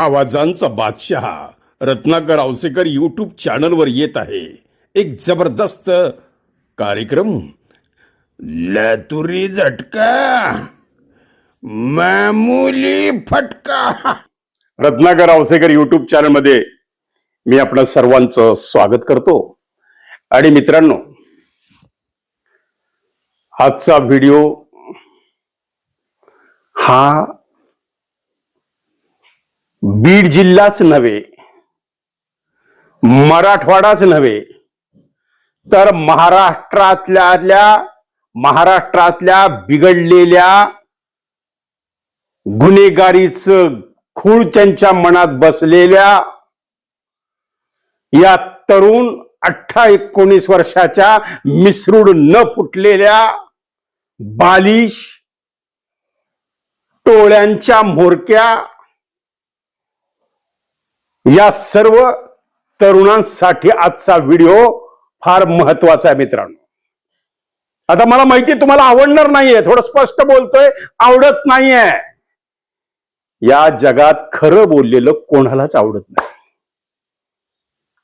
आवाजांचा बादशाह रत्नाकर आवसेकर यूट्यूब चॅनलवर येत आहे. एक जबरदस्त कार्यक्रम. लतुरी झटका. मामुली फटका. रत्नाकर आवसेकर यूट्यूब चॅनलमध्ये मी आपलं सर्वांचं स्वागत करतो. आणि मित्रांनो आजचा व्हिडिओ हा बीड जिल्हाच नव्हे मराठवाडाच नव्हे तर महाराष्ट्रातल्या महाराष्ट्रातल्या बिघडलेल्या गुन्हेगारीचं खूळ त्यांच्या मनात बसलेल्या या तरुण अठरा एकोणीस वर्षाच्या मिसरूड न फुटलेल्या बालिश टोळ्यांच्या म्होरक्या या सर्व तरुणांसाठी आजचा व्हिडिओ फार महत्त्वाचा आहे मित्रांनो. आता मला माहिती तुम्हाला आवडणार नाहीये थोडं स्पष्ट बोलतोय आवडत नाहीये. या जगात खरं बोललेलं कोणालाच आवडत नाही.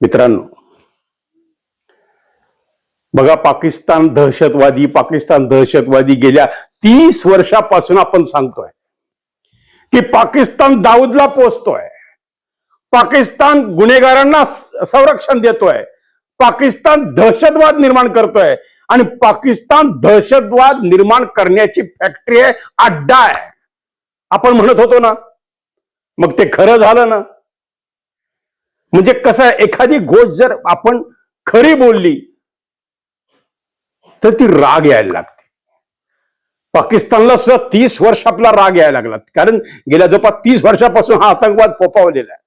मित्रांनो बघा पाकिस्तान दहशतवादी पाकिस्तान दहशतवादी गेल्या तीस वर्षापासून आपण सांगतोय की पाकिस्तान दाऊदला पोचतोय पाकिस्तान गुन्हेगारांना संरक्षण देतोय. पाकिस्तान दहशतवाद निर्माण करतोय. आणि पाकिस्तान दहशतवाद निर्माण करण्याची फॅक्टरी आहे अड्डा आहे. आपण म्हणत होतो ना मग ते खरं झालं ना? म्हणजे कसं आहे एखादी गोष्ट जर आपण खरी बोलली तर ती राग यायला लागते. पाकिस्तानला सुद्धा तीस वर्ष आपला राग यायला लागला. कारण गेल्या जवळपास तीस वर्षापासून हा आतंकवाद फोपावलेला आहे.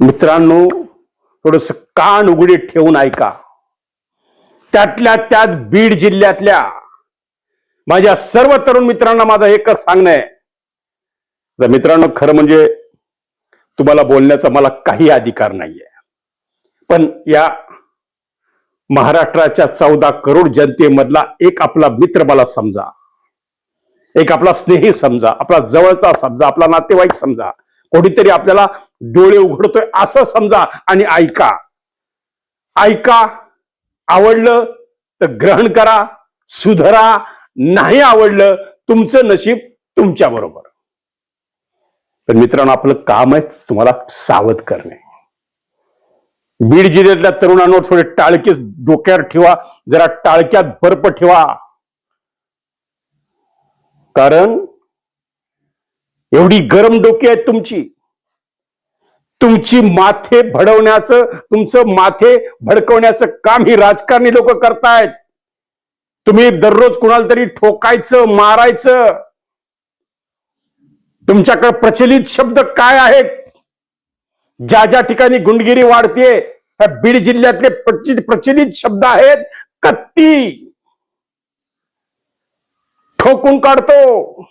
मित्रांनो थोडस कान उघडे ठेवून ऐका. त्यातल्या त्यात बीड जिल्ह्यातल्या माझ्या सर्व तरुण मित्रांना माझं एकच सांगणं आहे. तर मित्रांनो खरं म्हणजे तुम्हाला बोलण्याचा मला काही अधिकार नाहीये. पण या महाराष्ट्राच्या चौदा करोड जनतेमधला एक आपला मित्र मला समजा. एक आपला स्नेही समजा आपला जवळचा समजा आपला नातेवाईक समजा. कोणीतरी आपल्याला डोळे उघडतोय असं समजा आणि ऐका. ऐका आवडलं तर ग्रहण करा सुधरा नाही आवडलं तुमचं नशीब तुमच्या बरोबर. पण मित्रांनो आपलं काम आहे तुम्हाला सावध करणे. बीड जिल्ह्यातल्या तरुणांवर थोडे टाळके डोक्यावर ठेवा जरा टाळक्यात बर्फ ठेवा. कारण एवढी गरम डोकी आहेत तुमची. तुमची माथे भडवण्याचं तुमचं माथे भडकवण्याचं काम ही राजकारणी लोक करतायत. तुम्ही दररोज कुणाला तरी ठोकायचं मारायचं. तुमच्याकडे प्रचलित शब्द काय आहेत? ज्या ज्या ठिकाणी गुंडगिरी वाढते ह्या बीड जिल्ह्यातले प्रचलित शब्द आहेत कत्ती. ठोकून काढतो.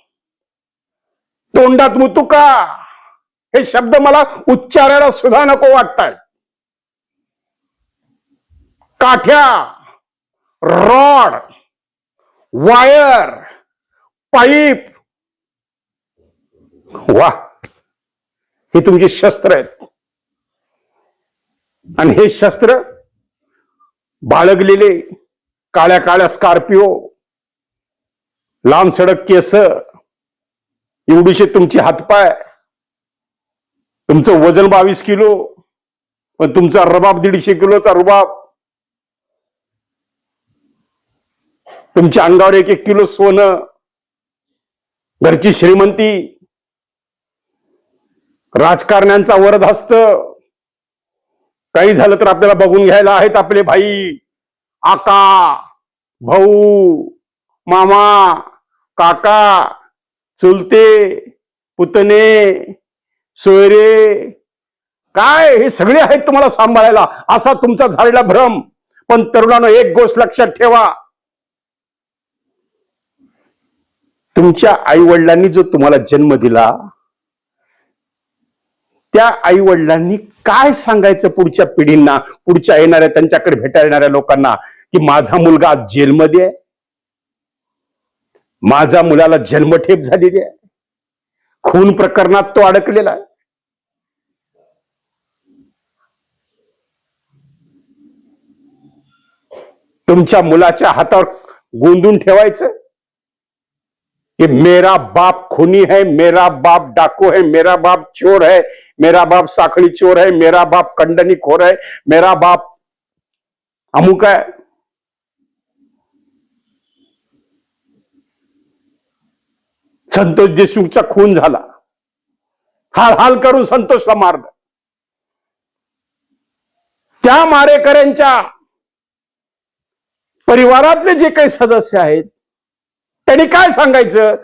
तोंडात मुतुका. हे शब्द मला उच्चारायला सुद्धा नको वाटताय. काठ्या रॉड वायर पाईप. वा हे तुमची शस्त्र आहेत. आणि हे शस्त्र बाळगलेले काळ्या काळ्या स्कॉर्पिओ लांब सडक केस एवढीशी तुमची हातपाय तुमचं वजन बावीस किलो पण तुमचा रबाब दीडशे किलोचा रुबाब. तुमच्या अंगावर एक एक किलो सोनं. घरची श्रीमंती. राजकारण्यांचा वरद हस्त. काही झालं तर आपल्याला बघून घ्यायला आहेत आपले भाई. आका भाऊ मामा काका चुलते पुतणे सोयरे काय हे सगळे आहेत तुम्हाला सांभाळायला? असा तुमचा झालेला भ्रम. पण तरुणानं एक गोष्ट लक्षात ठेवा. तुमच्या आई वडिलांनी जो तुम्हाला जन्म दिला त्या आई वडिलांनी काय सांगायचं पुढच्या पिढींना पुढच्या येणाऱ्या त्यांच्याकडे भेटायला येणाऱ्या लोकांना? की माझा मुलगा आज जेलमध्ये आहे. माझ्या मुलाला जन्मठेप झालेली आहे. खून प्रकरणात तो अडकलेला आहे. तुमच्या मुलाच्या हातावर गोंदून ठेवायचं. कि मेरा बाप खुनी है मेरा बाप डाकू है मेरा बाप चोर है मेरा बाप साखळी चोर है मेरा बाप कंडनी खोर है मेरा बाप अमुक आहे. संतोष देशमुखचा खून झाला. हाल हाल करून संतोषला मारलं त्या मारेकऱ्यांच्या परिवारातले जे काही सदस्य आहेत त्यांनी काय सांगायचं?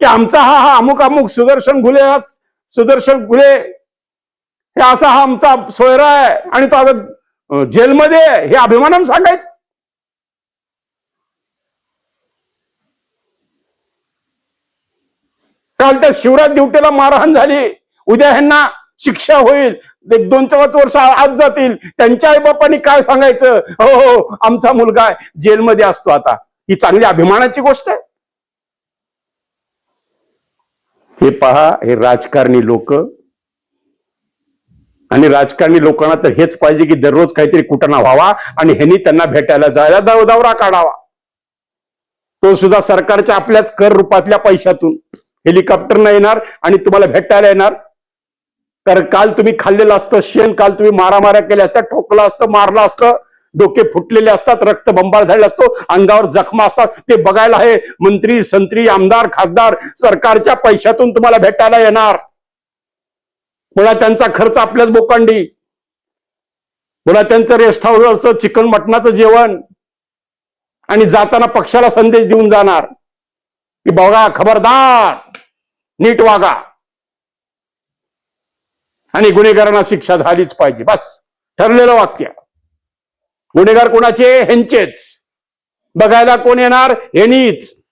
की आमचा हा हा अमुक अमुक सुदर्शन घुले हा सुदर्शन घुले हे असा हा आमचा सोयरा आहे आणि तो आता जेलमध्ये हे अभिमानानं सांगायचं? काल त्या शिवराज दिवटेला मारहाण झाली. उद्या ह्यांना शिक्षा होईल. एक दोन पाच वर्ष आत जातील. त्यांच्या आई बापांनी काय सांगायचं? हो हो, हो. आमचा मुलगा जेलमध्ये असतो आता. ही चांगली अभिमानाची गोष्ट आहे. हे पहा हे राजकारणी लोक. आणि राजकारणी लोकांना तर हेच पाहिजे की दररोज काहीतरी कुटणा व्हावा आणि ह्यांनी त्यांना भेटायला जायला दाव दौरा काढावा. तो सुद्धा सरकारच्या आपल्याच कर रूपातल्या पैशातून. हेलिकॉप्टरनं येणार आणि तुम्हाला भेटायला येणार. कारण काल तुम्ही खाल्लेलं असतं शेण काल तुम्ही मारामाऱ्या केल्या असत्या ठोकलं असतं मारलं असतं डोके फुटलेले असतात रक्त बंबाळ झालेला असतो अंगावर जखमा असतात. ते बघायला हे मंत्री संत्री आमदार खासदार सरकारच्या पैशातून तुम्हाला भेटायला येणार. बोला त्यांचा खर्च आपल्याच बोकांडी. बोला त्यांचं रेस्ट हाऊसवरचं चिकन मटणाचं जेवण. आणि जाताना पक्षाला संदेश देऊन जाणार. की बघा खबरदार. नीट वागा. आणि गुन्हेगारांना शिक्षा झालीच पाहिजे. बस. ठरलेलं वाक्य. गुन्हेगार कोणाचे? ह्यांचेच. बघायला कोण येणार? हेनीच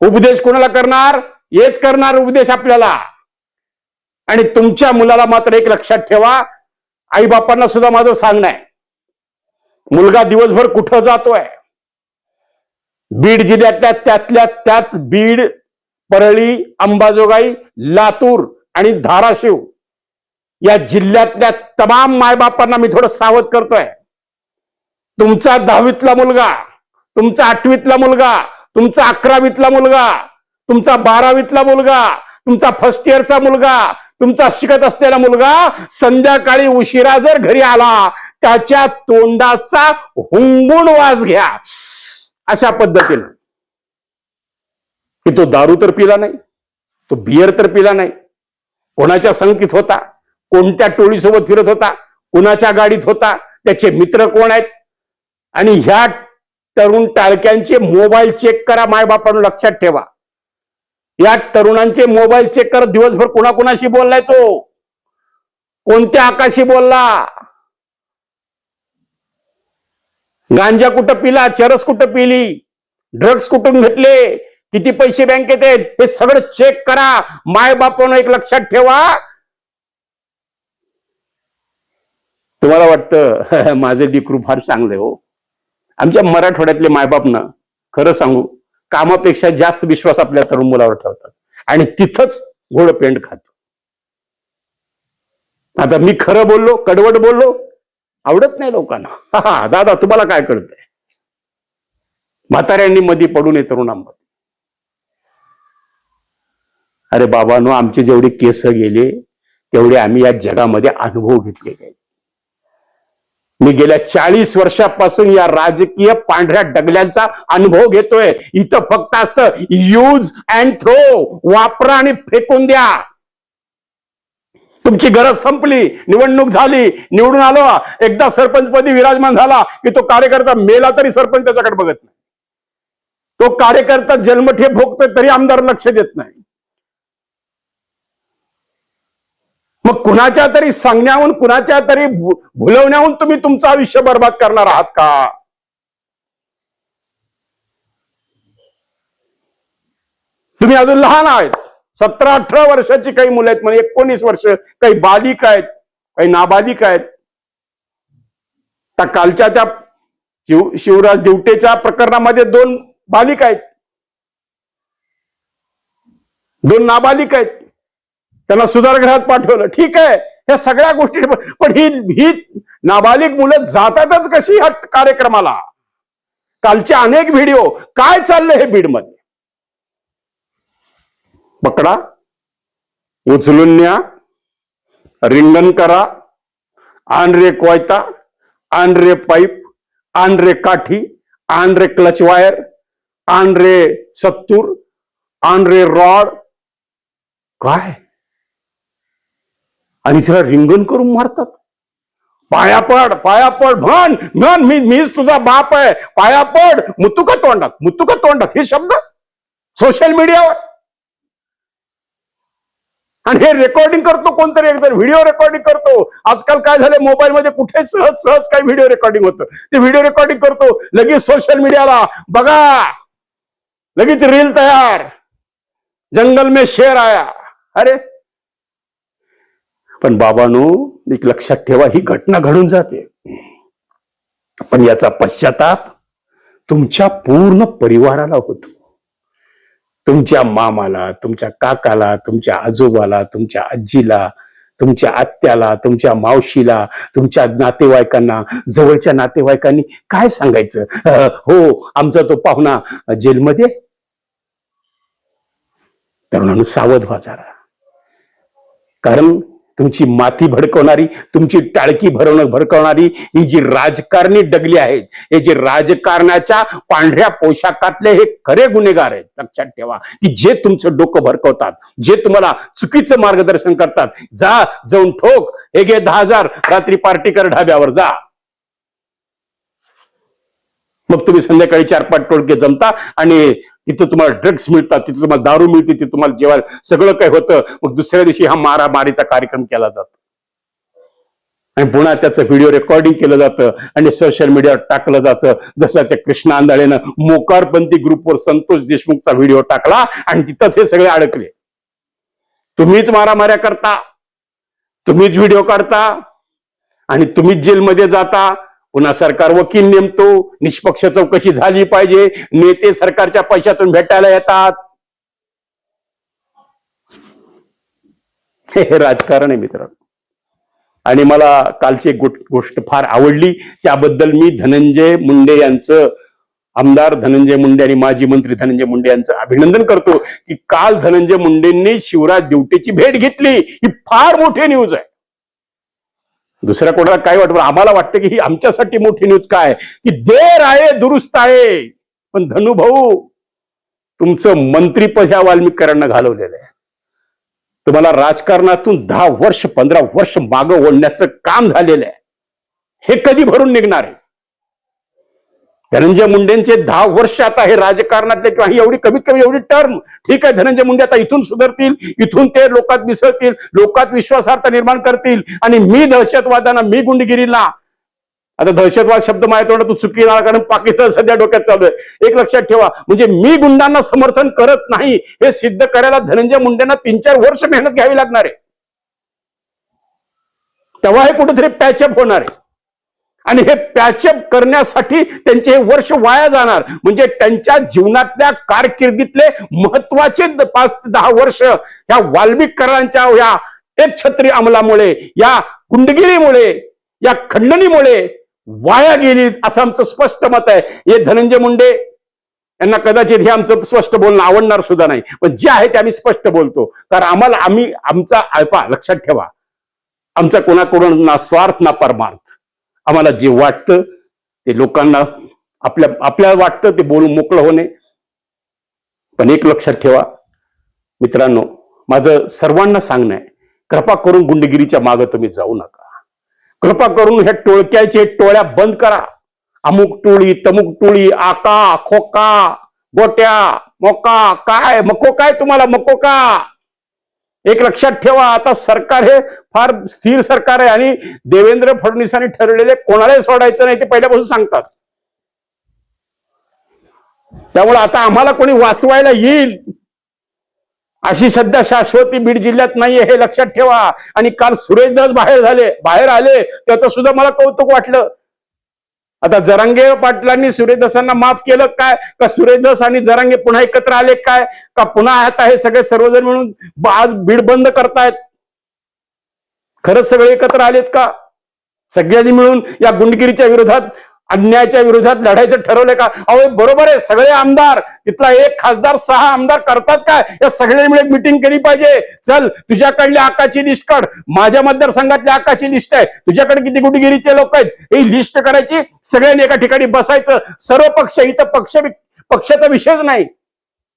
उपदेश कोणाला करणार? हेच करणार उपदेश आपल्याला. आणि तुमच्या मुलाला मात्र एक लक्षात ठेवा. आई बापांना सुद्धा माझं सांगणं आहे. मुलगा दिवसभर कुठं जातोय? बीड जिल्ह्यातल्या त्यातल्या त्यात बीड परळी अंबाजोगाई लातूर आणि धाराशिव या जिल्ह्यातल्या तमाम मायबापांना मी थोडं सावध करतोय. तुमचा दहावीतला मुलगा तुमचा आठवीतला मुलगा तुमचा अकरावीतला मुलगा तुमचा बारावीतला मुलगा तुमचा फर्स्ट इयरचा मुलगा तुमचा शिकत असलेला मुलगा संध्याकाळी उशिरा जर घरी आला त्याच्या तोंडाचा हुंगून वास घ्या. अशा पद्धतीनं. की तो दारू तर पिला नाही तो बियर तर पिला नाही. कोणाच्या संगतीत होता? कोणत्या टोळीसोबत फिरत होता? कुणाच्या गाडीत होता? त्याचे मित्र कोण आहेत? आणि ह्या तरुण टाळक्यांचे मोबाईल चेक करा मायबापानं लक्षात ठेवा. या तरुणांचे मोबाईल चेक करत दिवसभर कुणाकुणाशी बोललाय तो? कोणत्या आकाशी बोलला? गांजा कुठं पिला? चरस कुठं पिली? ड्रग्स कुठून घेतले किती पैसे बँकेत आहेत हे सगळं चेक करा. माय बापानं एक लक्षात ठेवा. तुम्हाला वाटतं माझे डिक्रू फार चांगले हो. आमच्या मराठवाड्यातले मायबापनं खरं सांगू कामापेक्षा जास्त विश्वास आपल्या तरुण मुलावर ठेवतात. आणि तिथंच घोड पेंड खात. आता मी खरं बोललो कडवट बोललो आवडत नाही लोकांना. हा, दादा तुम्हाला काय कळतंय? म्हाताऱ्यांनी मध्ये पडू नये तरुणांमध्ये. अरे बाबांनो आमचे जेवढे केस गेले तेवढे आम्ही या जगामध्ये अनुभव घेतलेले आहेत मी गेल्या चाळीस वर्षापासून या राजकीय पांढऱ्या डगल्यांचा अनुभव घेतोय. इथं फक्त असतं यूज अँड थ्रो वापरा आणि फेकून द्या. तुमची गरज संपली निवडणूक झाली निवडून आलो. एकदा सरपंचपदी विराजमान झाला की तो कार्यकर्ता मेला तरी सरपंच त्याच्याकडे बघत नाही. तो कार्यकर्ता जन्मठे भोगतोय तरी आमदार लक्ष देत नाही. मग कुणाच्या तरी सांगण्याहून कुणाच्या तरी भुलवण्याहून तुम्ही तुमचं आयुष्य बर्बाद करणार आहात का? तुम्ही अजून लहान आहेत. सतरा अठरा वर्षाची काही मुलं आहेत म्हणजे एकोणीस वर्ष काही बालिका आहेत काही नाबालिका आहेत. त्या कालच्या त्या शिव शिवराज दिवटेच्या प्रकरणामध्ये दोन बालिका आहेत. दोन नाबालिक आहेत. त्यांना सुधारगृहात पाठवलं. ठीक आहे. ह्या सगळ्या गोष्टी पण ही ही नाबालिक मुलं जातातच कशी ह्या कार्यक्रमाला? कालचे अनेक व्हिडिओ. काय चाललंय हे बीडमध्ये? पकडा. उचलून न्या. रिंगण करा. आण रे कोयता पाईप आण काठी आण क्लच वायर आण सत्तूर आण रॉड. काय? आणि तिला रिंगण करून मारतात. पाया पड पाया पड म्हण म्हण मी मीच तुझा बाप आहे. पाया पड मुतुका तोंडात मुतुका तोंडात हे शब्द सोशल मीडियावर आणि हे रेकॉर्डिंग करतो कोणतरी एक जण व्हिडिओ रेकॉर्डिंग करतो. आजकाल काय झालं मोबाईलमध्ये कुठे सहज सहज काही व्हिडिओ रेकॉर्डिंग होतं. ते व्हिडिओ रेकॉर्डिंग करतो लगेच सोशल मीडियाला बघा लगेच रील तयार. जंगल में शेर आया. अरे पण बाबानो एक लक्षात ठेवा ही घटना घडून जाते. पण याचा पश्चाताप तुमच्या पूर्ण परिवाराला होतो. तुमच्या मामाला तुमच्या काकाला तुमच्या आजोबाला तुमच्या आजीला तुमच्या आत्याला तुमच्या मावशीला तुमच्या नातेवाईकांना जवळच्या नातेवाईकांनी काय सांगायचं? हो आमचा तो पाहुणा जेलमध्ये? आहे. तरुणांनो सावध व्हा जरा. कारण तुमची माती भडकवणारी तुमची टाळकी भरवणं भडकवणारी ही जी राजकारणी डगली आहेत हे जे राजकारणाच्या पांढऱ्या पोशाखातले हे खरे गुन्हेगार आहेत लक्षात ठेवा. की जे तुमचं डोकं भरकवतात जे तुम्हाला चुकीचं मार्गदर्शन करतात जा जाऊन ठोक हे घे दहा हजार रात्री पार्टी कर ढाब्यावर जा. मग तुम्ही संध्याकाळी चार पाच टोळके जमता आणि तिथं तुम्हाला ड्रग्स मिळतात तिथं तुम्हाला दारू मिळते तिथे तुम्हाला जेवायला सगळं काही होतं. मग दुसऱ्या दिवशी हा मारामारीचा कार्यक्रम केला जातो. आणि पुन्हा त्याचं व्हिडिओ रेकॉर्डिंग केलं जातं आणि सोशल मीडियावर टाकलं जातं. जसं त्या कृष्णा आंधळेनं मोकारपंथी ग्रुपवर संतोष देशमुखचा व्हिडिओ टाकला आणि तिथंच हे सगळे अडकले. तुम्हीच मारामाऱ्या करता तुम्हीच व्हिडिओ काढता आणि तुम्हीच जेलमध्ये जाता. पुन्हा सरकार वकील नेमतो निष्पक्ष चौकशी झाली पाहिजे नेते सरकारच्या पैशातून भेटायला येतात. हे राजकारण आहे मित्रांनो. आणि मला कालची गोष्ट फार आवडली त्याबद्दल मी धनंजय मुंडे यांचं आमदार धनंजय मुंडे आणि माजी मंत्री धनंजय मुंडे यांचं अभिनंदन करतो की काल धनंजय मुंडेंनी शिवराज दिवटेची भेट घेतली. ही फार मोठी न्यूज आहे. दुसऱ्या कोणाला काय वाटतं? आम्हाला वाटतं की ही आमच्यासाठी मोठी न्यूज काय? की देर आहे दुरुस्त आहे. पण धनुभाऊ तुमचं मंत्रीपद ह्या वाल्मिकरांना घालवलेलं आहे. तुम्हाला राजकारणातून दहा वर्ष पंधरा वर्ष मागं ओढण्याचं काम झालेलं आहे. हे कधी भरून निघणार आहे? धनंजय मुंडेंचे दहा वर्ष आता हे राजकारणातले किंवा ही एवढी कमीत कमी एवढी टर्म ठीक आहे धनंजय मुंडे आता इथून सुधारतील इथून ते लोकात मिसळतील लोकात विश्वासार्हता निर्माण करतील. आणि मी दहशतवादांना मी गुंडगिरीला. आता दहशतवाद शब्द माझ्या तोंडातून चुकी ना कारण पाकिस्तान सध्या डोक्यात चालू आहे. एक लक्षात ठेवा म्हणजे मी गुंडांना समर्थन करत नाही हे सिद्ध करायला धनंजय मुंडेंना तीन चार वर्ष मेहनत घ्यावी लागणार आहे. तेव्हा हे कुठेतरी पॅचअप होणार आहे. आणि हे पॅचअप करण्यासाठी त्यांचे हे वर्ष वाया जाणार. म्हणजे त्यांच्या जीवनातल्या कारकिर्दीतले महत्त्वाचे पाच दहा वर्ष ह्या वाल्मिकरांच्या या एक छत्री अंमलामुळे या कुंडगिरीमुळे या खंडणीमुळे वाया गेली असं आमचं स्पष्ट मत आहे. हे धनंजय मुंडे यांना कदाचित हे आमचं स्पष्ट बोलणं आवडणार सुद्धा नाही. पण जे आहे ते आम्ही स्पष्ट बोलतो. कारण आम्हाला आम्ही आमचा अल्पा लक्षात ठेवा. आमचा कोणाकडून ना स्वार्थ ना परमार्थ. आम्हाला जे वाटतं ते लोकांना आपल्या आपल्याला वाटतं ते बोलून मोकळं होणे. पण एक लक्षात ठेवा मित्रांनो माझं सर्वांना सांगणं आहे कृपा करून गुंडगिरीच्या मागं तुम्ही जाऊ नका. कृपा करून ह्या टोळक्याचे टोळ्या बंद करा. अमुक टोळी तमुक टोळी आका खोका गोट्या मोका काय मको काय तुम्हाला मको का? एक लक्षात ठेवा आता सरकार हे फार स्थिर सरकार आहे आणि देवेंद्र फडणवीसांनी ठरलेले कोणालाही सोडायचं नाही ते पहिल्यापासून सांगतात. त्यामुळे आता आम्हाला कोणी वाचवायला येईल? अशी सध्या शाश्वती बीड जिल्ह्यात नाहीये हे लक्षात ठेवा. आणि काल सुरेंद्रच बाहेर झाले बाहेर आले त्याचं सुद्धा मला कौतुक वाटलं. आता जरांगे पाटलांनी सूर्यदासांना माफ केलं काय? का सूर्यदास आणि जरांगे पुन्हा एकत्र आले काय? का पुन्हा आता हे सगळे सर्वजण मिळून आज भीड बंद करतायत? खरंच सगळे एकत्र आलेत का? सगळ्यांनी मिळून या गुंडगिरीच्या विरोधात अन्यायाच्या विरोधात लढायचं ठरवलंय का? अहो बरोबर आहे सगळे आमदार तिथला एक खासदार सहा आमदार करतात काय? या सगळ्यांनी मिळून मिटिंग केली पाहिजे. चल तुझ्याकडल्या आकाची लिस्ट काढ. माझ्या मतदारसंघातल्या आकाची लिस्ट आहे. तुझ्याकडे किती गुटगिरीचे लोक आहेत? ही लिस्ट करायची. सगळ्यांनी एका ठिकाणी बसायचं. सर्व पक्ष इथं पक्ष पक्षाचा विषयच नाही.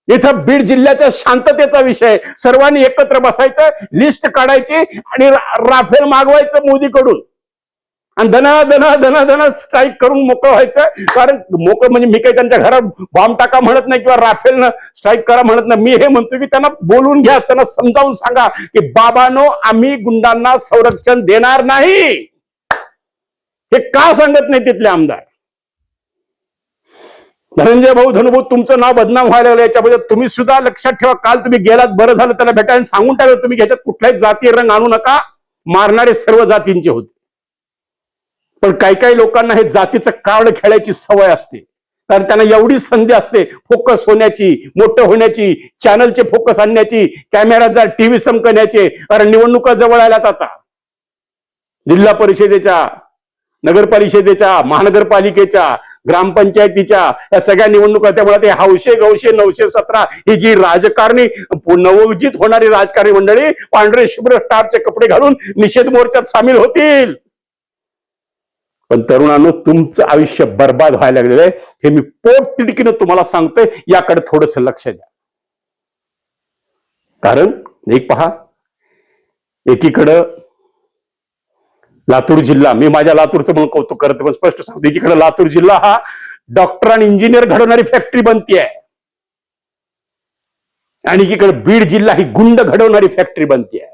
इथं बीड जिल्ह्याच्या शांततेचा विषय. सर्वांनी एकत्र बसायचं लिस्ट काढायची आणि राफेल मागवायचं मोदीकडून. आणि धना धना धना धना स्ट्राईक करून मोकळं व्हायचं. कारण मोकळं म्हणजे मी काही त्यांच्या घरात बॉम्ब टाका म्हणत नाही किंवा राफेलनं स्ट्राईक करा म्हणत नाही. मी हे म्हणतो की त्यांना बोलून घ्या त्यांना समजावून सांगा की बाबानो आम्ही गुंडांना संरक्षण देणार नाही. हे का सांगत नाही तिथले आमदार? धनंजय भाऊ धनुभाऊ तुमचं नाव बदनाम व्हायला लागलं. याच्याबद्दल तुम्ही सुद्धा लक्षात ठेवा. काल तुम्ही गेलात बरं झालं त्याला भेटायला सांगून टाकलं. तुम्ही ह्याच्यात कुठल्याही जाती रंग आणू नका. मारणारे सर्व जातींचे होते. पण काही काही लोकांना हे जातीचं कार्ड खेळायची सवय असते. कारण त्यांना एवढी संधी असते फोकस होण्याची मोठं होण्याची चॅनलचे फोकस आणण्याची कॅमेरा टीव्ही चमकण्याचे. कारण निवडणुका जवळ आल्यात आता. जिल्हा परिषदेच्या नगरपरिषदेच्या महानगरपालिकेच्या ग्रामपंचायतीच्या या सगळ्या निवडणुका त्यामुळे ते हौशे गौशे नऊशे सतरा ही जी राजकारणी नवोजित होणारी राजकारणी मंडळी पांढरे शुभ्र स्टारचे कपडे घालून निषेध मोर्चात सामील होतील. पण तरुणांनो तुमचं आयुष्य बर्बाद व्हायला लागलेलं आहे. हे मी पोट तिडकीनं तुम्हाला सांगतोय. याकडे थोडस लक्ष द्या. कारण एक पहा. एकीकडं लातूर जिल्हा मी माझ्या लातूरचं म्हणून कौतुक करतो पण स्पष्ट सांगतो. एकीकडे लातूर जिल्हा हा डॉक्टर आणि इंजिनियर घडवणारी फॅक्टरी बनती आहे आणि एकीकडे बीड जिल्हा ही गुंड घडवणारी फॅक्टरी बनती आहे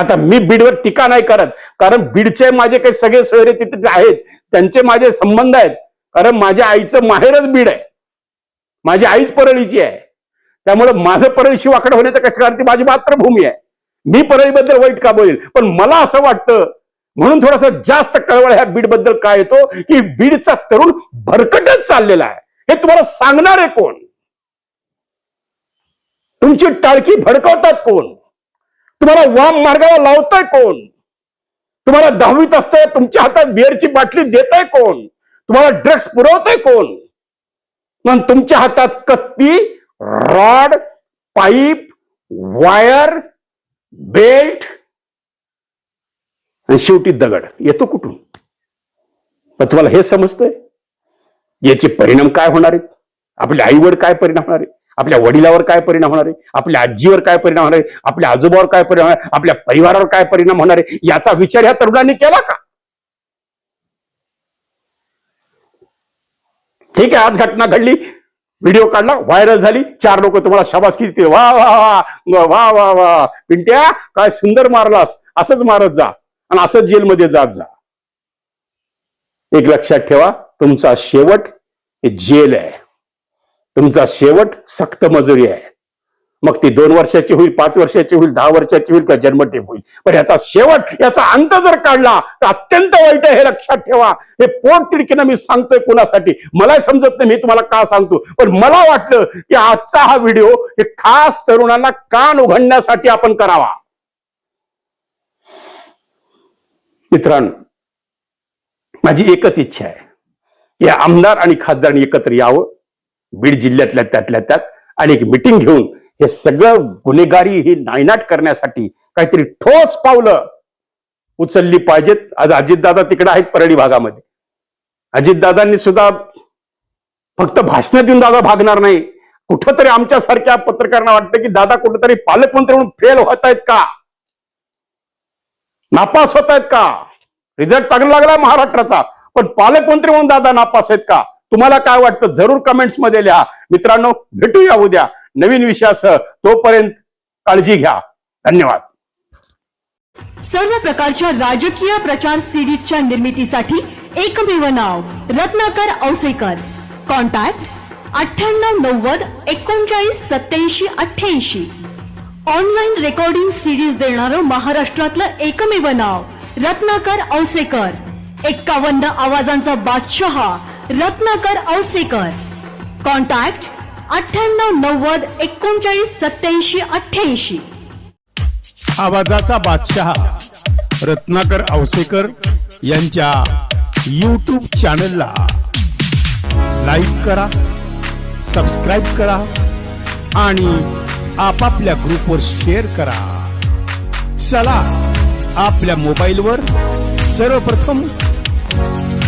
आता मी बीडवर टीका नाही करत. कारण बीडचे माझे काही सगळे सोयरे तिथे आहेत. त्यांचे माझे संबंध आहेत. कारण माझ्या आईचं माहेरच बीड आहे. माझी आईच परळीची आहे. त्यामुळे माझं परळीशी वाकड होण्याचं कसं कारण ती माझी मातृभूमी आहे. मी परळीबद्दल वाईट का बोलेल? पण मला असं वाटतं म्हणून थोडासा जास्त कळवळ ह्या बीडबद्दल काय येतो की बीडचा तरुण भरकटच चाललेला आहे. हे तुम्हाला सांगणार आहे कोण? तुमची टाळकी भडकवतात कोण? तुम्हाला वाम मार्गाला लावताय कोण? तुम्हाला दहावीत असताय तुमच्या हातात बिअरची बाटली देताय कोण? तुम्हाला ड्रग्स पुरवतंय कोण? मग तुमच्या हातात कत्ती रॉड पाईप वायर बेल्ट आणि शेवटी दगड. येतो कुठून? पण तुम्हाला हे समजतंय? याचे परिणाम काय होणार आहेत? आपल्या आईवर काय परिणाम होणार आहेत? आपल्या वडिलावर काय परिणाम होणार आहे? आपल्या आजीवर काय परिणाम होणार आहे? आपल्या आजोबावर काय परिणाम होणार आहे? आपल्या परिवारावर काय परिणाम होणार आहे? याचा विचार ह्या तरुणांनी केला का? ठीक आहे आज घटना घडली. व्हिडिओ काढला व्हायरल झाली. चार लोक तुम्हाला शाबासकी देतील. वा वा वा वा वा वा पिंट्या काय सुंदर मारलास. असंच मारत जा आणि असंच जेलमध्ये जात जा. एक लक्षात ठेवा तुमचा शेवट हे जेल आहे. तुमचा शेवट सक्त मजुरी आहे. मग ती दोन वर्षाची होईल पाच वर्षाची होईल दहा वर्षाची होईल का जन्मठेप होईल? पण याचा शेवट याचा अंत जर काढला तर अत्यंत वाईट आहे हे लक्षात ठेवा. हे पोट तिडकीनं मी सांगतोय कुणासाठी? मला समजत नाही मी तुम्हाला का सांगतो? पण मला वाटलं की आजचा हा व्हिडिओ हे खास तरुणांना कान उघडण्यासाठी आपण करावा. मित्रांनो माझी एकच इच्छा आहे या आमदार आणि खासदारांनी एकत्र यावं. बीड जिल्ह्यातल्या त्यातल्या त्यात आणि एक मिटिंग घेऊन हे सगळं गुन्हेगारी ही नायनाट करण्यासाठी काहीतरी ठोस पावलं उचलली पाहिजेत. आज अजितदादा तिकडे आहेत परळी भागामध्ये. अजितदादांनी सुद्धा फक्त भाषण देऊन दादा भागणार नाही. कुठंतरी आमच्यासारख्या पत्रकारांना वाटतं की दादा कुठंतरी पालकमंत्री म्हणून फेल होत आहेत का? नापास होत आहेत का? रिझल्ट चांगला लागला महाराष्ट्राचा. पण पालकमंत्री म्हणून दादा नापास आहेत का? तुम्हाला काय वाटतं? जरूर कमेंट्समध्ये लिहा. मित्रांनो भेटूया उद्या. नवीन विषयासह तोपर्यंत काळजी घ्या. धन्यवाद. सर्व प्रकारच्या राजकीय प्रचार सिरीजच्या निर्मितीसाठी एकमेव नाव रत्नाकर औसेकर. कॉन्टॅक्ट अठ्ठ्याण्णव नव्वद एकोणचाळीस सत्याऐंशी अठ्ठ्याऐंशी. ऑनलाईन रेकॉर्डिंग सिरीज देणारं महाराष्ट्रातलं एकमेव नाव रत्नाकर औसेकर. एक्कावन्न आवाजांचा बादशहा रत्नाकर औसेकर. कॉन्टॅक्ट अठ्ठ्याण्णव नव्वद एकोणचाळीस सत्याऐंशी अठ्ठ्याऐंशी. आवाजाचा बादशहा रत्नाकर औसेकर यांच्या यूट्यूब चॅनलला लाईक करा सबस्क्राईब करा आणि आपापल्या ग्रुपवर शेअर करा. चला आपल्या मोबाईलवर सर्वप्रथम